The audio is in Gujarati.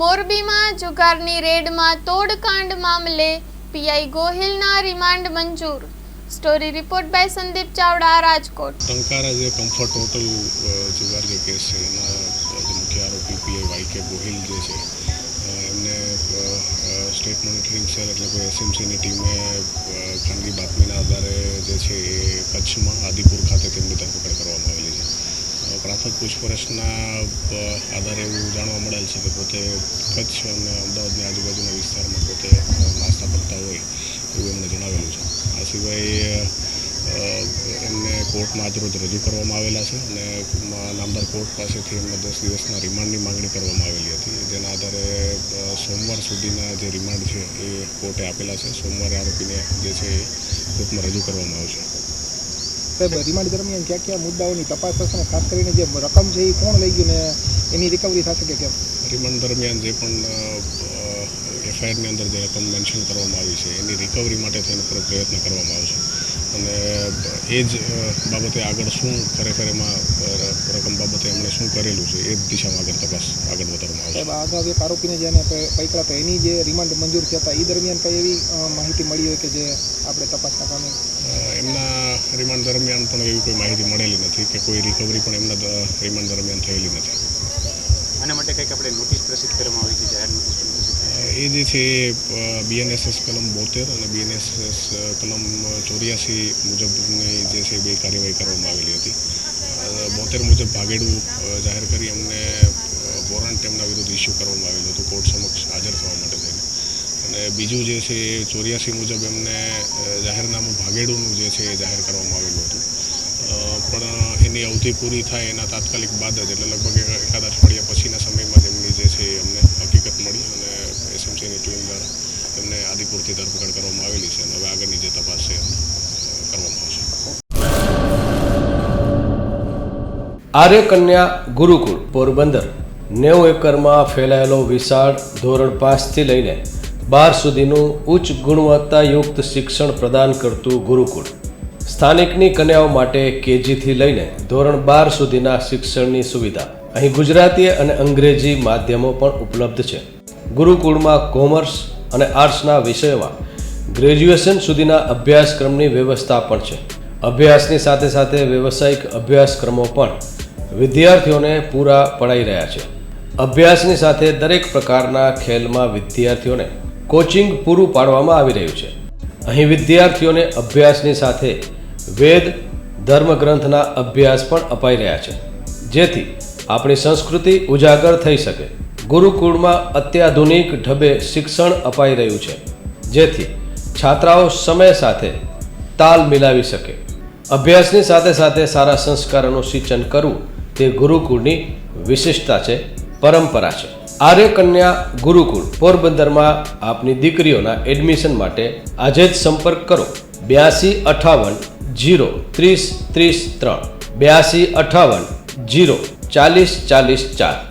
મોરબીમાં જુગારની રેડમાં તોડકાંડ મામલે પીઆઈ ગોહિલના રિમાન્ડ મંજૂર. Story report by Sandeep Chavda, Rajkot. Tankara જે કમ્ફર્ટ હોટલ જુગાર જે કેસ છે, એના જે મુખ્ય આરોપી પીઆઈ વાય ગોહિલ જે છે એમને સ્ટેટ મોનિટરિંગ સેલ એટલે કે એસએમસીની ટીમે ખાનગી બાતમીના આધારે જે છે એ કચ્છમાં આદિપુર ખાતે તેમની ધરપકડ કરવામાં આવેલી છે. પ્રાથમિક પૂછપરછના આધારે એવું જાણવા મળેલ છે કે પોતે કચ્છ અને અમદાવાદની આજુબાજુના વિસ્તારમાં પોતે નાસ્તા કરતા હોય એવું એમણે જણાવેલું છે. આ સિવાય એમને કોર્ટમાં આજરોજ રજૂ કરવામાં આવેલા છે અને નામદાર કોર્ટ પાસેથી એમને દસ દિવસના રિમાન્ડની માંગણી કરવામાં આવેલી હતી. જેના આધારે સોમવાર સુધીના જે રિમાન્ડ છે એ કોર્ટે આપેલા છે. સોમવારે આરોપીને જે છે એ કોર્ટમાં રજૂ કરવામાં આવશે. સાહેબ રિમાન્ડ દરમિયાન કયા કયા મુદ્દાઓની તપાસ થશે અને ખાસ કરીને જે રકમ છે એ કોણ લઈ ગયું ને એની રિકવરી થશે કે કેમ? રિમાન્ડ દરમિયાન જે પણ એફઆઈઆરની અંદર જે રકમ મેન્શન કરવામાં આવી છે, એની રિકવરી માટે થઈને પૂરો પ્રયત્ન કરવામાં આવશે. અને એ જ બાબતે આગળ શું ખરેખર એમાં રકમ બાબતે એમણે શું કરેલું છે એ જ દિશામાં આગળ તપાસ આગળ વધારવામાં આવશે. આગળ જે અગાઉ એક આરોપીને જેને પ- પકડ્યા હતા એની જે રિમાન્ડ મંજૂર થયા હતા એ દરમિયાન કઈ એવી માહિતી મળી હોય કે જે આપણે તપાસના કામે? એમના રિમાન્ડ દરમિયાન પણ એવી કોઈ માહિતી મળેલી નથી કે કોઈ રિકવરી પણ એમના રિમાન્ડ દરમિયાન થયેલી નથી. આના માટે કંઈક આપણે નોટિસ પ્રસિદ્ધ કરવામાં આવી છે જાહેર નોટિસ એ જે છે બીએનએસએસ કલમ બોતેર અને બીએનએસએસ કલમ ચોર્યાસી મુજબની જે છે, બે કાર્યવાહી કરવામાં આવેલી હતી. બોતેર મુજબ ભાગેડું જાહેર કરી એમને વોરંટ એમના વિરુદ્ધ ઇસ્યુ કરવામાં આવેલું હતું, કોર્ટ સમક્ષ હાજર થવા માટે થઈને. અને બીજું જે છે એ ચોર્યાસી મુજબ એમને જાહેરનામું ભાગેડુંનું જે છે, એ જાહેર કરવામાં આવેલું હતું. પણ એની અવધિ પૂરી થાય એના તાત્કાલિક બાદ જ, એટલે લગભગ એક- એકાદ અઠવાડિયા પછીના સમયમાં જ એમની જે છે એ અમને હકીકત મળી અને એસએમસીની ટીમ દ્વારા એમને આદિપુરથી ધરપકડ કરવામાં આવેલી છે અને હવે આગળની જે તપાસ છે કરવામાં આવશે. આર્ય કન્યા ગુરુકુળ પોરબંદર, નેવું એકરમાં ફેલાયેલો વિશાળ ધોરણ પાંચથી લઈને બાર સુધીનું ઉચ્ચ ગુણવત્તાયુક્ત શિક્ષણ પ્રદાન કરતું ગુરુકુળ. સ્થાનિકની કન્યાઓ માટે કેજીથી લઈને ધોરણ બાર સુધીના શિક્ષણની સુવિધા. અહીં ગુજરાતી અને અંગ્રેજી માધ્યમો પણ ઉપલબ્ધ છે. ગુરુકુળમાં કોમર્સ અને આર્ટ્સના વિષયોમાં ગ્રેજ્યુએશન સુધીના અભ્યાસક્રમની વ્યવસ્થા પણ છે. અભ્યાસની સાથે સાથે વ્યવસાયિક અભ્યાસક્રમો પણ વિદ્યાર્થીઓને પૂરા પડાઈ રહ્યા છે. અભ્યાસની સાથે દરેક પ્રકારના ખેલમાં વિદ્યાર્થીઓને કોચિંગ પૂરું પાડવામાં આવી રહ્યું છે. અહીં વિદ્યાર્થીઓને અભ્યાસની સાથે વેદ, ધર્મગ્રંથના અભ્યાસ પણ અપાઈ રહ્યા છે. જેથી આપણી સંસ્કૃતિ ઉજાગર થઈ શકે. ગુરુકુળમાં અત્યાધુનિક ઢબે શિક્ષણ અપાઈ રહ્યું છે. જેથી છાત્રાઓ સમય સાથે તાલ મિલાવી શકે. અભ્યાસની સાથે સાથે સારા સંસ્કારોનું સિંચન કરવું તે ગુરુકુળની વિશિષ્ટતા છે, પરંપરા છે. આર્યકન્યા ગુરુકુળ, પોરબંદરમાં આપની દીકરીઓના એડમિશન માટે આજે જ સંપર્ક કરો. બ્યાસી અઠાવન જીરો ત્રીસ ત્રીસ ત્રણ. બ્યાસી અઠાવન જીરો ચાલીસ ચાલીસ ચાર.